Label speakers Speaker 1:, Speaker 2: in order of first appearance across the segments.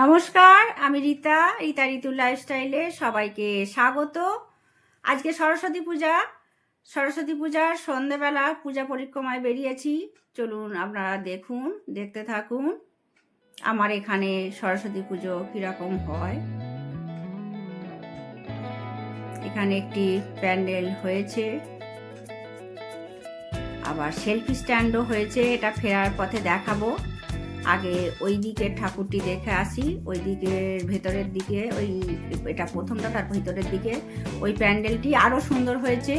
Speaker 1: নমস্কার, আমি রীতা রীতা ঋতু লাইফস্টাইলে সবাইকে স্বাগত। আজকে সরস্বতী পূজা। সরস্বতী পূজার সন্ধেবেলা পূজা পরিক্রমায় বেরিয়েছি। চলুন আপনারা দেখুন, দেখতে থাকুন আমার এখানে সরস্বতী পুজো কীরকম হয়। এখানে একটি প্যান্ডেল হয়েছে। আবার সেলফি স্ট্যান্ডও হয়েছে, এটা ফেরার পথে দেখাবো। আগে ওই দিকের ঠাকুরটি দেখে আসি ওই দিকের ভেতরের দিকে, ওই এটা প্রথমটা তার ভিতরের দিকে। ওই প্যান্ডেলটি আরও সুন্দর হয়েছে।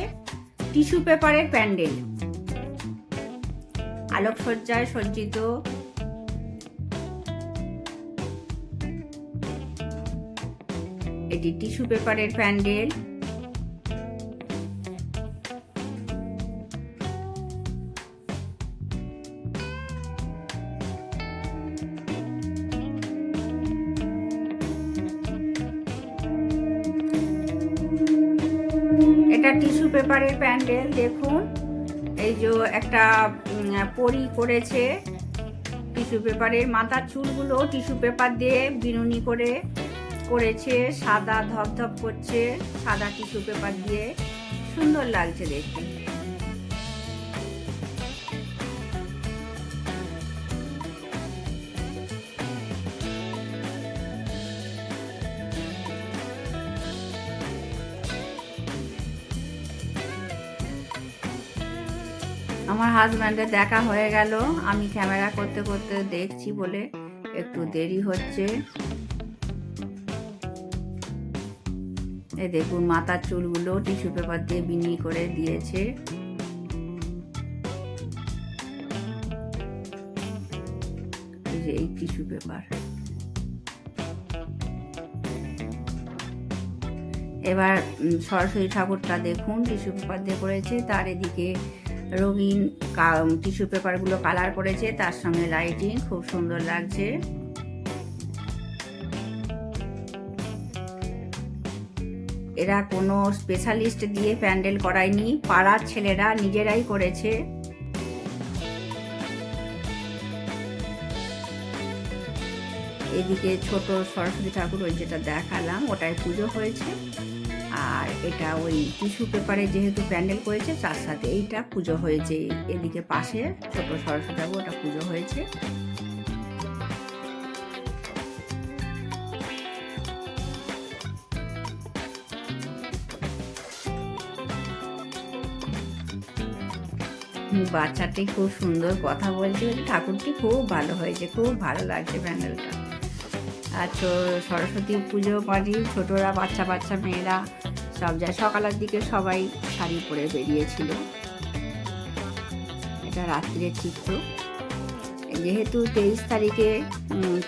Speaker 1: টিস্যু পেপারের প্যান্ডেল। আলোকসজ্জায় সজ্জিত। এটি টিস্যু পেপারের প্যান্ডেল। এটা টিস্যু পেপারের প্যান্ডেল, দেখুন। এই যে একটা পরি করেছে টিস্যু পেপারের। মাথার চুলগুলো টিস্যু পেপার দিয়ে বিনুনি করে করেছে, সাদা ধপ ধপ করছে, সাদা টিস্যু পেপার দিয়ে। সুন্দর লাগছে দেখতে। আমার হাজব্যান্ডের দেখা হয়ে গেল। আমি ক্যামেরা করতে করতে দেখছি বলে একটু দেরি হচ্ছে। এ দেখুন, মাথার চুলগুলো টিস্যু পেপার দিয়ে বিনি করে দিয়েছে। এই টিস্যু পেপার এবার সরস্বতী ঠাকুরটা দেখুন টিস্যু পেপার দিয়ে করেছে। তার এদিকে রঙিন টিস্যু পেপারগুলো কালার করেছে, তার সঙ্গে লাইটিং খুব সুন্দর লাগছে। এরা কোনো স্পেশালিস্ট দিয়ে প্যান্ডেল করায়নি, পাড়ার ছেলেরা নিজেরাই করেছে। এদিকে ছোট সরস্বতী ঠাকুর ওই যেটা দেখালাম ওটাই পুজো হয়েছে। আর এটা ওই টিস্যু পেপারে যেহেতু প্যান্ডেল করেছে, তার সাথে এইটা পুজো হয়েছে। এদিকে পাশে ছোট সরস্বতী ওটা পুজো হয়েছে। বাচ্চাটি খুব সুন্দর কথা বলছে ঠাকুরটি খুব ভালো হয়েছে, খুব ভালো লাগছে প্যান্ডেলটা আর সরস্বতী পুজো বাড়ি ছোটরা বাচ্চা বাচ্চা মেয়েরা সব যায় সকালের দিকে সবাই শাড়ি পরে বেরিয়েছিল। এটা রাত্রির চিত্র। যেহেতু তেইশ তারিখে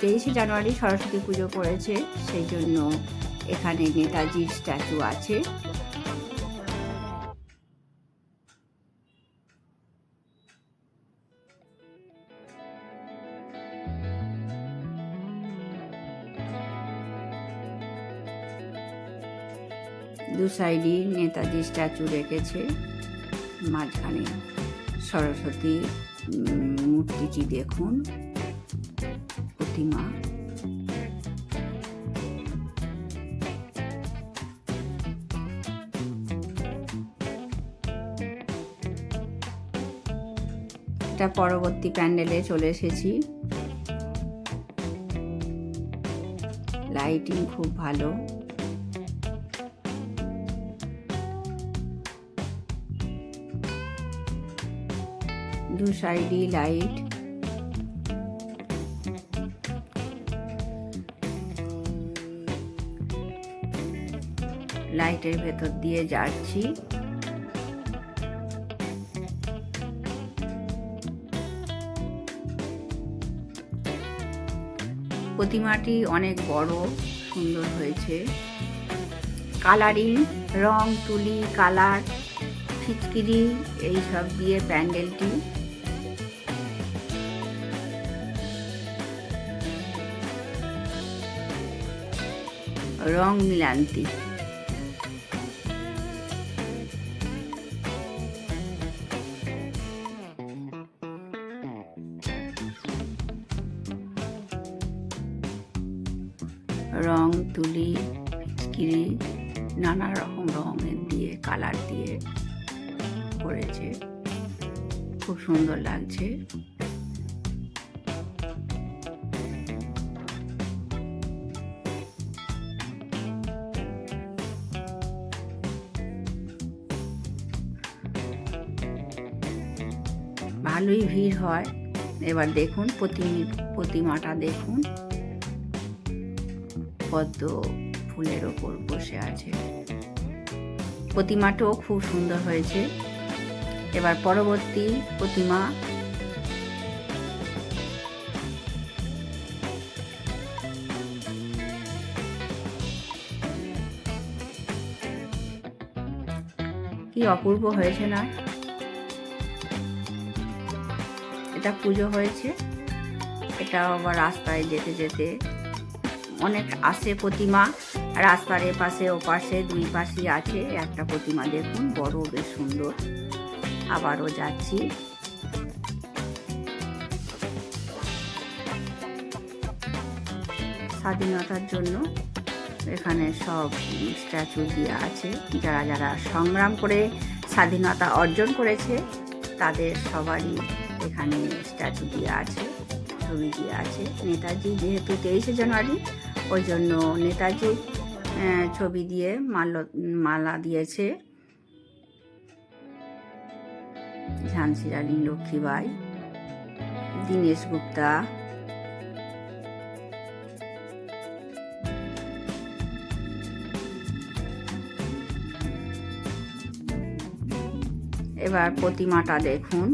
Speaker 1: তেইশে জানুয়ারি সরস্বতী পুজো পড়েছে, সেই জন্য এখানে নেতাজির স্ট্যাচু আছে। সাইডই নেতাজি স্ট্যাচু রেখেছে, মাঝখানে সরস্বতী মূর্তিটি দেখুন, প্রতিমা। এটা পরবর্তী প্যান্ডেলে চলে এসেছি। লাইটিং খুব ভালো। দু সাইডই লাইট। লাইটের ভেতর দিয়ে যাচ্ছি। প্রতিমাটি অনেক বড়, সুন্দর হয়েছে। কালারিং, রং, তুলি, কালার ফিচকিরি এইসব দিয়ে প্যান্ডেলটি রং মিলান্তি রং তুলি ফিচকিরি নানা রকম রঙের দিয়ে কালার দিয়ে করেছে। খুব সুন্দর লাগছে। ভিড় হয়। এবার দেখুন প্রতিমি প্রতিমাটা দেখুন। পদ্ম ফুলের ওপর বসে আছে। প্রতিমাটাও খুব সুন্দর হয়েছে। এবার পরবর্তী প্রতিমা। কি অপূর্ব হয়েছে না? এটা পুজো হয়েছে। এটা আবার রাস্তায় যেতে যেতে। অনেক আসে প্রতিমা। রাস্তার এপাশে, ওপাশে, দুই পাশে আছে একটা প্রতিমা। দেখুন, বড়, বেশ সুন্দর। আবারও যাচ্ছি। স্বাধীনতার জন্য এখানে সব স্ট্যাচু দিয়ে আছে। যারা যারা সংগ্রাম করে স্বাধীনতা অর্জন করেছে, তাদের সবারই এখানে স্ট্যাচু দিয়ে আছে, ছবি দিয়ে আছে নেতাজি, যেহেতু তেইশে জানুয়ারি, ওই জন্য নেতাজি ছবি দিয়ে মাল মালা দিয়েছে। ঝান্সি রানী লক্ষ্মীবাই, দীনেশ গুপ্তা। এবার প্রতিমাটা দেখুন।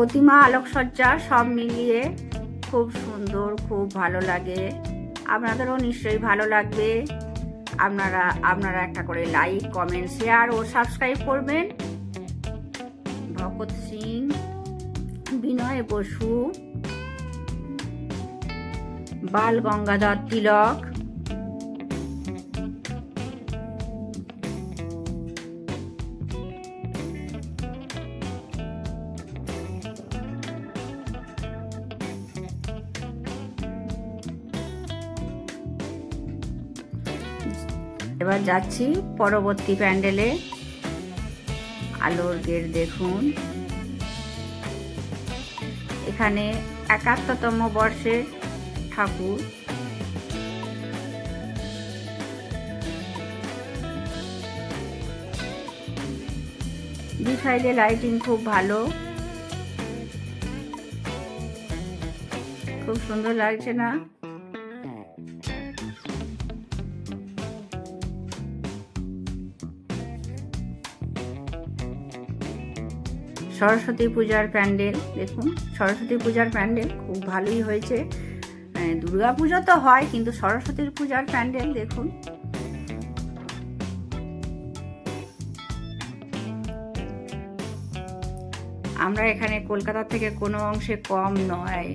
Speaker 1: প্রতিমা আলোকসজ্জা সব মিলিয়ে খুব সুন্দর, খুব ভালো লাগে। আপনাদেরও নিশ্চয়ই ভালো লাগবে। আপনারা আপনারা একটা করে লাইক কমেন্ট শেয়ার ও সাবস্ক্রাইব করবেন। ভগৎ সিং, বিনয় বসু, বাল গঙ্গাধর তিলক। যাচ্ছি পরবর্তী প্যান্ডেলে। আলোর গেট দেখুন। এখানে একাত্তরতম বর্ষের ঠাকুর। দু সাইডে লাইটিং খুব ভালো। খুব সুন্দর লাগছে না? সরস্বতী পূজার প্যান্ডেল, দেখুন, সরস্বতী পূজার প্যান্ডেল খুব ভালোই হয়েছে। দুর্গা পুজো তো হয়, কিন্তু সরস্বতীর পূজার প্যান্ডেল, দেখুন। আমরা এখানে কলকাতা থেকে কোনো অংশে কম নয়।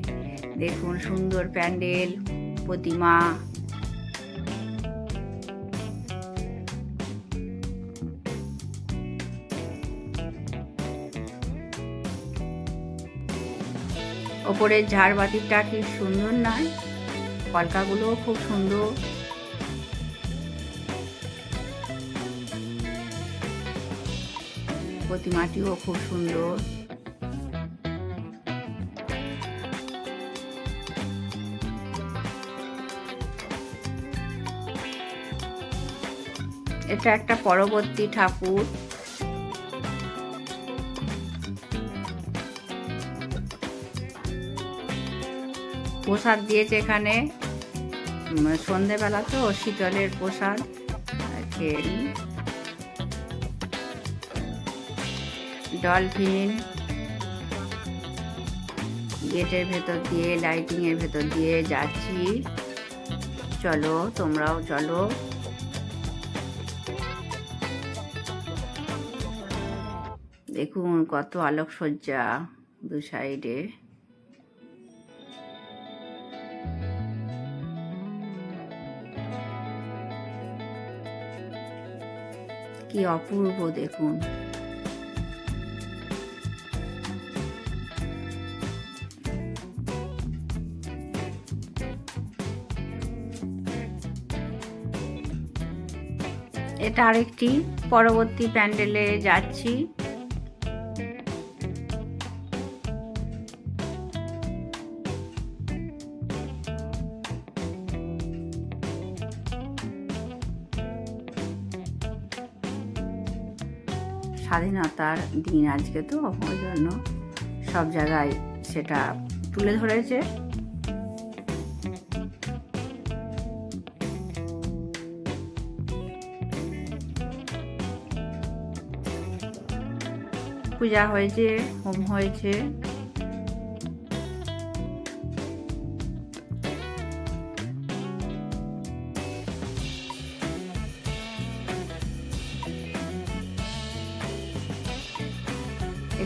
Speaker 1: দেখুন, সুন্দর প্যান্ডেল, প্রতিমা। ওপরের ঝাড়বাতিটা কি সুন্দর নয়। কলকাগুলোও খুব সুন্দর। প্রতিমাটিও খুব সুন্দর। এটা একটা পরবর্তী ঠাকুর। প্রসাদ দিয়েছে এখানে। সন্ধেবেলা তো শীতলের প্রসাদ খেয়ে। ডলফিন। গেটের ভেতর দিয়ে লাইটিং এর ভেতর দিয়ে যাচ্ছি। চলো, তোমরাও চলো। দেখুন কত আলোকসজ্জা দু সাইডে। কি অপূর্ব দেখুন। এটা আরেকটি পরবর্তী প্যান্ডেলে যাচ্ছি। স্বাধীনতার দিন আজকে তো ওই জন্য সব জায়গায় সেটা তুলে ধরেছে। পূজা হয়েছে, হোম হয়েছে।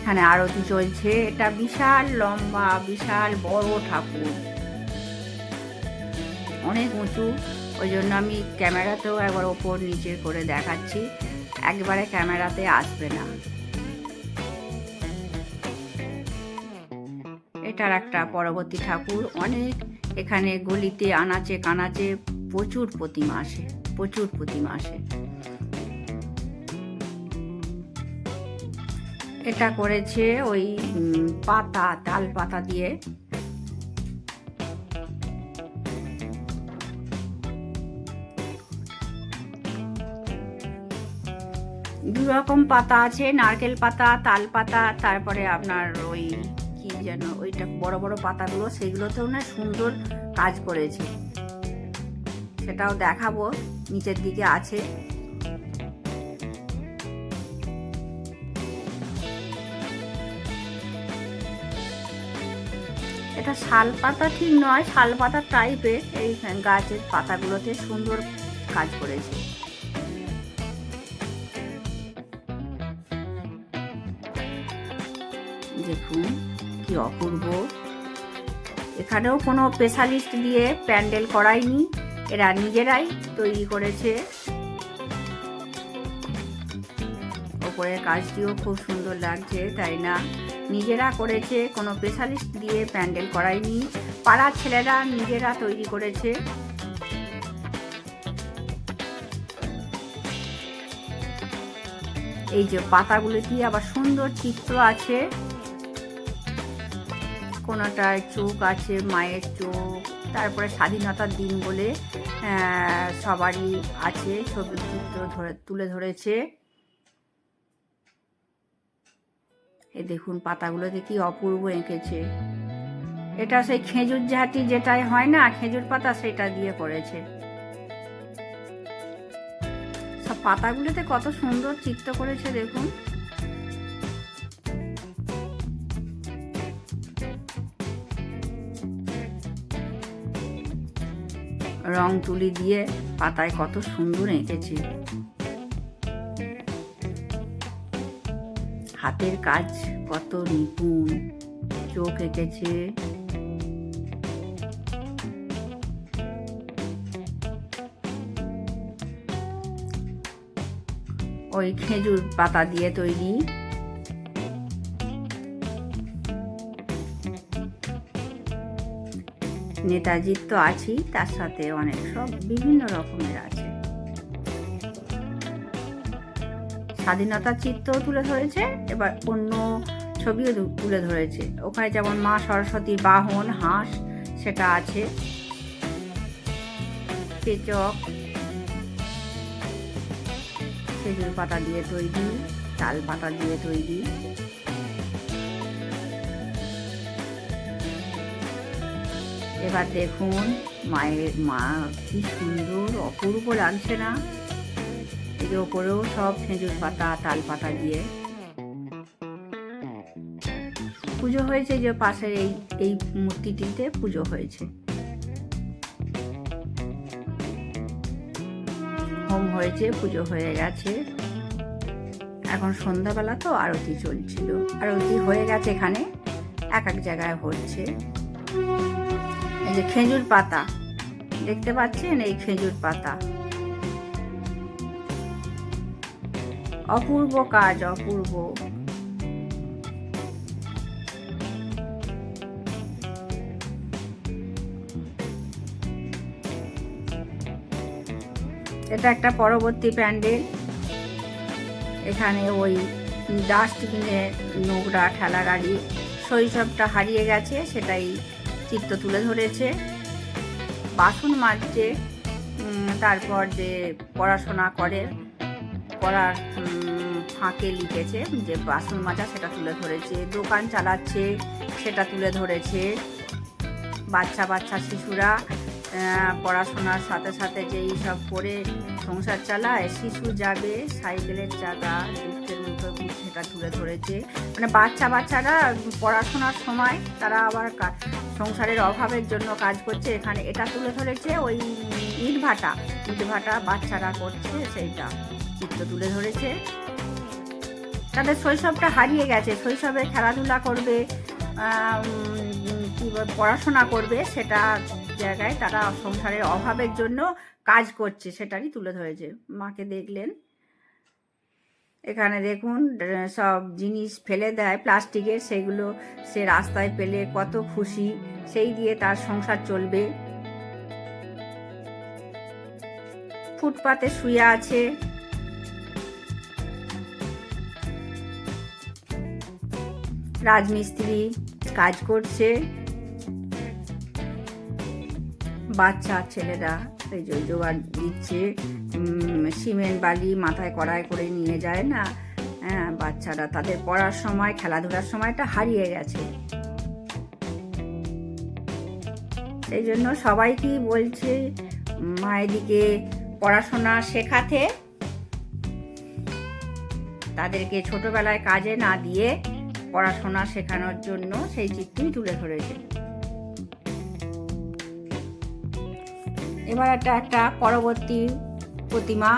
Speaker 1: এখানে আরতি চলছে। এটা বিশাল লম্বা, বিশাল বড় ঠাকুর। অনেক উঁচু। ওই জন্য আমি ক্যামেরাতেও একবার ওপর নিচে করে দেখাচ্ছি। একবারে ক্যামেরাতে আসবে না। এটার একটা পরবর্তী ঠাকুর। অনেক এখানে গলিতে আনাচে কানাচে প্রচুর প্রতিমা আসে। প্রচুর প্রতিমা আসে। এটা করেছে ওই পাতা তাল পাতা দিয়ে। দু রকম পাতা আছে, নারকেল পাতা, তাল পাতা, তারপরে আপনার ওই কি যেন ওইটা বড় বড় পাতাগুলো, সেগুলোতেও না সুন্দর কাজ করেছে। সেটাও দেখাবো, নিচের দিকে আছে। এটা শাল পাতা ঠিক নয় শাল পাতা টাইপের এই গাছের পাতাগুলোতে সুন্দর কাজ করেছে। দেখুন, কি অপূর্ব। এখানেও কোনো স্পেশালিস্ট দিয়ে প্যান্ডেল করায়নি। এরা নিজেরাই তৈরি করেছে। ওপরের কাজটিও খুব সুন্দর লাগছে, তাই না? নিজেরা করেছে, কোনো স্পেশালিস্ট দিয়ে প্যান্ডেল করায়নি। পাড়ার ছেলেরা নিজেরা তৈরি করেছে। এই যে পাতাগুলো পাতাগুলোতে আবার সুন্দর চিত্র আছে। কোনোটায় চোখ আছে, মায়ের চোখ, তারপরে স্বাধীনতার দিন বলে সবারই আছে ছবির চিত্র ধরে, তুলে ধরেছে। এ দেখুন পাতাগুলোতে কি অপূর্ব এঁকেছে। এটা সেই খেজুর ঝাঁটি যেটাই হয় না, খেজুর পাতা সেটা দিয়ে করেছে। সব পাতাগুলোতে কত সুন্দর চিত্র করেছে, দেখুন। রং তুলি দিয়ে পাতায় কত সুন্দর এঁকেছে। হাতের কাজ কত নিপুণ, চোখ এঁকেছে। ওই খেজুর পাতা দিয়ে তৈরি। নেতাজির তো আছেই, তার সাথে অনেক সব বিভিন্ন রকমের আছে। স্বাধীনতার চিত্র তুলে ধরেছে, এবার অন্য ছবিও তুলে ধরেছে। ওখানে যেমন মা সরস্বতীর বাহন, হাঁস, সেটা আছে। পেচক, খেজুর পাতা দিয়ে তৈরি তাল পাতা দিয়ে তৈরি। এবার দেখুন, মায়ের মা কি সুন্দর, অপূর্ব লাগছে না। যে ওপরেও সব খেজুর পাতা, তাল পাতা দিয়ে। পুজো হয়েছে যে পাশের এই এই মূর্তিটিতে পুজো হয়েছে। হোম হয়েছে, পুজো হয়ে গেছে। এখন সন্ধ্যাবেলা তো আরতি চলছিল। আরতি হয়ে গেছে এখানে, এক এক জায়গায় হচ্ছে। এই যে খেজুর পাতা, দেখতে পাচ্ছেন এই খেজুর পাতা? অপূর্ব কাজ, অপূর্ব। এটা একটা পরবর্তী প্যান্ডেল। এখানে ওই ডাস্টবিনের নোংরা ঠেলা গাড়ি শৈশবটা হারিয়ে গেছে, সেটাই চিত্র তুলে ধরেছে। বাসন মাজছে তারপর যে পড়াশোনা করে পড়ার ফাঁকে লিখেছে যে বাসন মাজা সেটা তুলে ধরেছে, দোকান চালাচ্ছে সেটা তুলে ধরেছে। বাচ্চা বাচ্চা, শিশুরা পড়াশোনার সাথে সাথে যেই সব করে সংসার চালায়, শিশু যাবে, সাইকেলের চাকা দুঃখের মতো সেটা তুলে ধরেছে। মানে বাচ্চা, বাচ্চারা পড়াশোনার সময় তারা আবার সংসারের অভাবের জন্য কাজ করছে। এখানে এটা তুলে ধরেছে ওই ইট ভাটা ইট ভাটা বাচ্চারা করছে সেইটা। চিত্র তুলে ধরেছে। তাদের শৈশবটা হারিয়ে গেছে। শৈশবে খেলাধুলা করবে পড়াশোনা করবে, সেটা জায়গায় তারা সংসারের অভাবের জন্য কাজ করছে, সেটারই তুলে ধরেছে। মাকে দেখলেন। এখানে দেখুন সব জিনিস ফেলে দেয়, প্লাস্টিকের সেগুলো সে রাস্তায় পেলে কত খুশি, সেই দিয়ে তার সংসার চলবে। ফুটপাতে শুয়ে আছে। রাজমিস্ত্রি কাজ করছে। বাচ্চা, ছেলেরা এই যে জোগাড় দিচ্ছে। সিমেন্ট, বালি মাথায় কড়াই করে নিয়ে যায় না? হ্যাঁ বাচ্চারা তাদের পড়ার সময়, খেলাধুলার সময়টা হারিয়ে গেছে। সেই জন্য সবাইকেই বলছে মায়েদিকে পড়াশোনা শেখাতে। তাদেরকে ছোটবেলায় কাজে না দিয়ে পড়াশোনা শেখানোর জন্য সেই চিত্রই তুলে ধরেছে। এবার একটা একটা পরবর্তী প্রতিমা।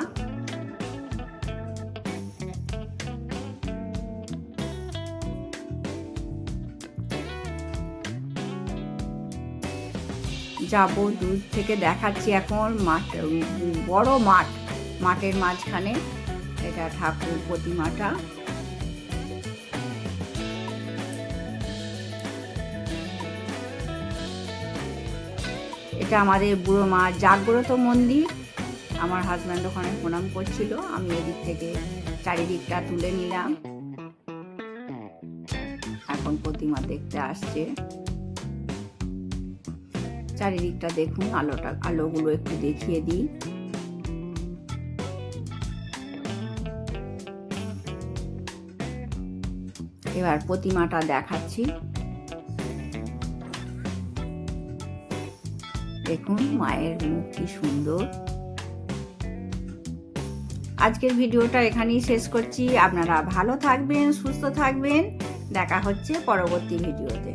Speaker 1: যাব দূর থেকে দেখাচ্ছি এখন মাঠ বড় মাঠ। মাঠের মাঝখানে এটা ঠাকুর প্রতিমাটা। এটা আমাদের বুড়ো মা জাগ্রত মন্দির। আমার হাজব্যান্ড ওখানে প্রণাম করছিল, আমি এদিক থেকে চারিদিকটা তুলে নিলাম। এখন প্রতিমা দেখতে আসছে। চারিদিকটা দেখুন, আলোটা, আলোগুলো একটু দেখিয়ে দিই। এবার প্রতিমাটা দেখাচ্ছি। দেখুন মায়ের মুখ কি সুন্দর। আজকের ভিডিওটা এখানেই শেষ করছি। আপনারা ভালো থাকবেন, সুস্থ থাকবেন। দেখা হচ্ছে পরবর্তী ভিডিওতে।